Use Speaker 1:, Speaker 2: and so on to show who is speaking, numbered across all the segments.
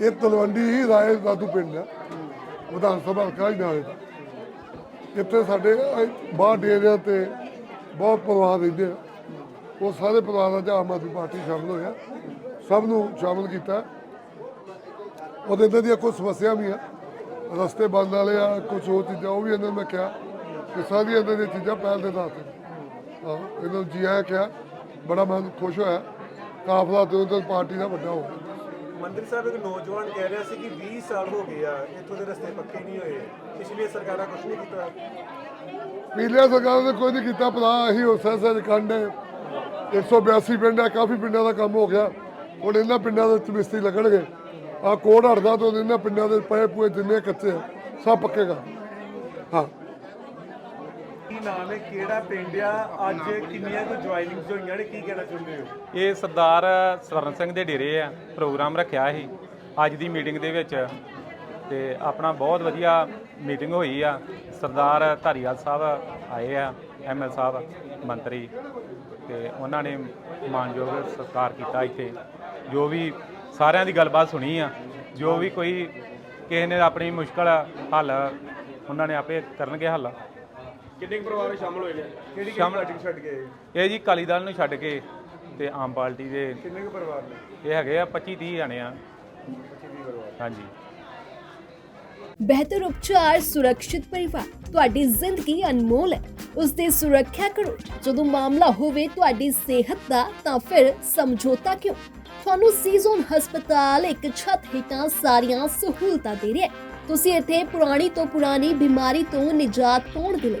Speaker 1: ਇਹ ਤਲਵੰਡੀ ਹੀ ਰਾਏ ਦਾਦੂ ਪਿੰਡ ਹੈ। ਵਿਧਾਨ ਸਭਾ ਹਲਕਾ ਹੀ ਇੱਥੇ ਸਾਡੇ ਬਾਹਰ ਡੇਰਿਆਂ ਤੇ ਬਹੁਤ ਪਰਿਵਾਰ ਰਹਿੰਦੇ ਆ। ਉਹ ਸਾਰੇ ਪਰਿਵਾਰਾਂ 'ਚ ਆਮ ਆਦਮੀ ਪਾਰਟੀ ਸ਼ਾਮਲ ਹੋਇਆ। ਸਭ ਨੂੰ ਸ਼ਾਮਲ ਕੀਤਾ। ਉਹਦੇ ਇਹਨਾਂ ਦੀਆਂ ਕੁਝ ਸਮੱਸਿਆ ਵੀ ਆ। ਰਸਤੇ ਬੰਦ ਵਾਲੇ ਆ ਕੁਝ ਹੋਰ ਚੀਜ਼ਾਂ, ਉਹ ਵੀ ਇਹਨਾਂ ਨੂੰ ਮੈਂ ਕਿਹਾ ਕਿ ਸਾਰੀਆਂ ਇਹਨਾਂ ਦੀਆਂ ਚੀਜ਼ਾਂ ਪਹਿਲ ਦੇ ਆਧਾਰ ਹਾਂ, ਇਹਨਾਂ ਨੂੰ ਜੀ ਆਇਆ ਕਿਹਾ। ਬੜਾ ਮਨ ਖੁਸ਼ ਹੋਇਆ। ਕਾਫਲਾ ਤੇ ਉਹਦੇ ਪਾਰਟੀ ਦਾ ਵੱਡਾ ਹੋ ਗਿਆ।
Speaker 2: ਮੰਤਰੀ ਸਾਹਿਬ ਇੱਕ ਨੌਜਵਾਨ ਕਹਿ ਰਿਹਾ ਸੀ ਕਿ 20 ਸਾਲ ਹੋ ਗਏ ਆ, ਇੱਥੋਂ ਦੇ ਰਸਤੇ ਪੱਕੇ ਨਹੀਂ ਹੋਏ। ਪਿਛਲੀਆਂ ਸਰਕਾਰਾਂ ਕੁਝ ਨਹੀਂ ਕੀਤਾ।
Speaker 1: ਪੀਲੀਆ ਸਰਕਾਰ ਨੇ ਕੋਈ ਨਹੀਂ ਕੀਤਾ, ਭਲਾ ਅਸੀਂ ਉਸੇ ਸੇ ਕੰਡ 182 ਪਿੰਡ ਹੈ ਕਾਫੀ ਪਿੰਡਾਂ ਦਾ ਕੰਮ ਹੋ ਗਿਆ। ਹੁਣ ਇਹਨਾਂ ਪਿੰਡਾਂ ਦੇ ਵਿੱਚ ਮਿਸਤਰੀ ਲੱਗਣਗੇ। ਆ ਕੋਡ ਹਟਦਾ ਤੋਂ ਇਹਨਾਂ ਪਿੰਡਾਂ ਦੇ ਪਏ ਪੂਏ ਜਿੰਨੇ ਕੱਚੇ ਸਭ ਪੱਕੇਗਾ। ਹਾਂ।
Speaker 2: ਕੀ ਨਾਮ ਹੈ? ਕਿਹੜਾ ਪਿੰਡ ਆ? ਅੱਜ ਕਿੰਨੀਆਂ ਕੁ ਜੁਆਇਨਿੰਗਸ ਹੋਈਆਂ ਨੇ? ਕੀ ਕਹਿਣਾ ਚਾਹੁੰਦੇ ਹੋ?
Speaker 3: ਇਹ ਸਰਦਾਰ ਸਵਰਨ ਸਿੰਘ ਦੇ ਡੇਰੇ ਆ, ਪ੍ਰੋਗਰਾਮ ਰੱਖਿਆ ਸੀ ਅੱਜ ਦੀ ਮੀਟਿੰਗ ਦੇ ਵਿੱਚ। ਤੇ ਆਪਣਾ ਬਹੁਤ ਵਧੀਆ ਮੀਟਿੰਗ ਹੋਈ ਆ। ਸਰਦਾਰ ਧਾਰੀਵਾਲ ਸਾਹਿਬ ਆਏ ਆ ਐਮਐਲ ਸਾਹਿਬ, ਮੰਤਰੀ। ਤੇ ਉਹਨਾਂ ਨੇ ਮਾਨਯੋਗ ਸਤਿਕਾਰ ਕੀਤਾ ਇੱਥੇ। ਜੋ ਵੀ ਸਾਰਿਆਂ ਦੀ ਗੱਲਬਾਤ ਸੁਣੀ ਆ, ਜੋ ਵੀ ਕੋਈ ਕਿਸੇ ਨੇ ਆਪਣੀ ਮੁਸ਼ਕਲ ਹੱਲ, ਉਹਨਾਂ ਨੇ ਆਪੇ ਕਰਨਗੇ ਹੱਲ।
Speaker 2: ਕਿੰਨੇ ਪਰਿਵਾਰ ਸ਼ਾਮਲ ਹੋਏ ਨੇ? ਕਿਹੜੀ
Speaker 3: ਸ਼ਾਮਲ-
Speaker 2: ਪਾਰਟੀ ਛੱਡ ਗਏ
Speaker 3: ਇਹ ਜੀ ਕਾਲੀ ਦਲ ਨੂੰ ਛੱਡ ਕੇ ਤੇ ਆਮ ਪਾਰਟੀ ਦੇ।
Speaker 2: ਕਿੰਨੇ ਕੁ ਪਰਿਵਾਰ ਨੇ?
Speaker 3: ਇਹ ਹੈਗੇ ਆ 25 30 ਜਾਣੇ ਆ। ਹਾਂਜੀ।
Speaker 4: ਬਿਹਤਰ ਉਪਚਾਰ ਸੁਰੱਖਿਅਤ ਪਰਿਵਾਰ ਤੁਹਾਡੀ ਜ਼ਿੰਦਗੀ ਅਨਮੋਲ ਹੈ। ਉਸ ਦੀ ਸੁਰੱਖਿਆ ਕਰੋ। ਜਦੋਂ ਮਾਮਲਾ ਹੋਵੇ ਤੁਹਾਡੀ ਸਿਹਤ ਦਾ ਤਾਂ ਫਿਰ ਸਮਝੌਤਾ ਕਿਉਂ? ਤੁਹਾਨੂੰ ਸੀਜ਼ਨ ਹਸਪਤਾਲ ਇੱਕ ਛੱਤ ਹੇਠਾਂ ਸਾਰੀਆਂ ਸਹੂਲਤਾਂ ਦੇ ਰਿਹਾ ਹੈ। ਤੁਸੀਂ ਇੱਥੇ ਪੁਰਾਣੀ ਤੋਂ ਪੁਰਾਣੀ ਬਿਮਾਰੀ ਤੋਂ ਨਿਜਾਤ ਪਾਉਣ ਦੇ ਲਈ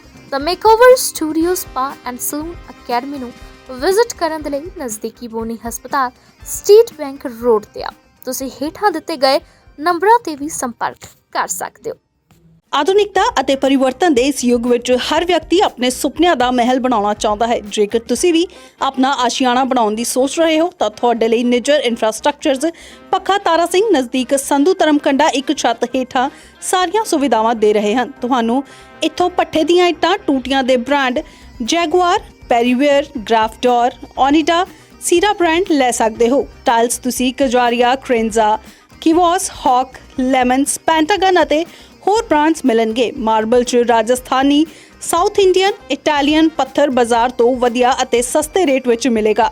Speaker 5: The makeover studio spa and salon academy ਨੂੰ ਵਿਜ਼ਿਟ ਕਰਨ ਦੇ ਲਈ ਨਜ਼ਦੀਕੀ ਬੋਨੀ ਹਸਪਤਾਲ ਸਟੇਟ ਬੈਂਕ ਰੋਡ ਤੇ ਆ। ਤੁਸੀਂ ਹੇਠਾਂ ਦਿੱਤੇ ਗਏ ਨੰਬਰਾਂ ਤੇ ਵੀ ਸੰਪਰਕ ਕਰ ਸਕਦੇ ਹੋ।
Speaker 6: ਆਧੁਨਿਕਤਾ ਅਤੇ ਪਰਿਵਰਤਨ ਦੇ ਇਸ ਯੁੱਗ ਵਿੱਚ ਹਰ ਵਿਅਕਤੀ ਆਪਣੇ ਸੁਪਨਿਆਂ ਦਾ ਮਹਿਲ ਬਣਾਉਣਾ ਚਾਹੁੰਦਾ ਹੈ। ਜੇਕਰ ਤੁਸੀਂ ਵੀ ਆਪਣਾ ਆਸ਼ੀਆਣਾ ਬਣਾਉਣ ਦੀ ਸੋਚ ਰਹੇ ਹੋ, ਤਾਂ ਤੁਹਾਡੇ ਲਈ ਨਿਜਰ ਇਨਫਰਾਸਟ੍ਰਕਚਰਜ਼ ਪੱਖਾ ਤਾਰਾ ਸਿੰਘ ਨਜ਼ਦੀਕ ਸੰਧੂ ਧਰਮਕੰਡਾ ਇੱਕ ਛੱਤ ਹੇਠਾਂ ਸਾਰੀਆਂ ਸੁਵਿਧਾਵਾਂ ਦੇ ਰਹੇ ਹਨ। ਤੁਹਾਨੂੰ ਇੱਥੋਂ ਪੱਠੇ ਦੀਆਂ ਇੱਟਾਂ ਟੂਟੀਆਂ ਦੇ ਬ੍ਰਾਂਡ ਜੈਗੁਆਰ, ਪੈਰੀਵੇਅਰ, ਗ੍ਰਾਫਡੋਰ ਓਨੀਡਾ ਸੀਰਾ ਬ੍ਰਾਂਡ ਲੈ ਸਕਦੇ ਹੋ। ਟਾਈਲਸ ਤੁਸੀਂ ਕਜਾਰੀਆ ਕ੍ਰੇਨਜ਼ਾ ਕਿਵੋਸ, ਹੌਕ, ਲੈਮਨਸ, ਪੈਂਟਾਗਨ ਅਤੇ ਹੋਰ ਬ੍ਰਾਂਡਸ ਮਿਲਣਗੇ। ਮਾਰਬਲ ਚ ਰਾਜਸਥਾਨੀ, ਸਾਊਥ ਇੰਡੀਅਨ, ਇਟਾਲੀਅਨ ਪੱਥਰ ਬਾਜ਼ਾਰ ਤੋਂ ਵਧੀਆ ਅਤੇ ਸਸਤੇ ਰੇਟ ਵਿੱਚ ਮਿਲੇਗਾ।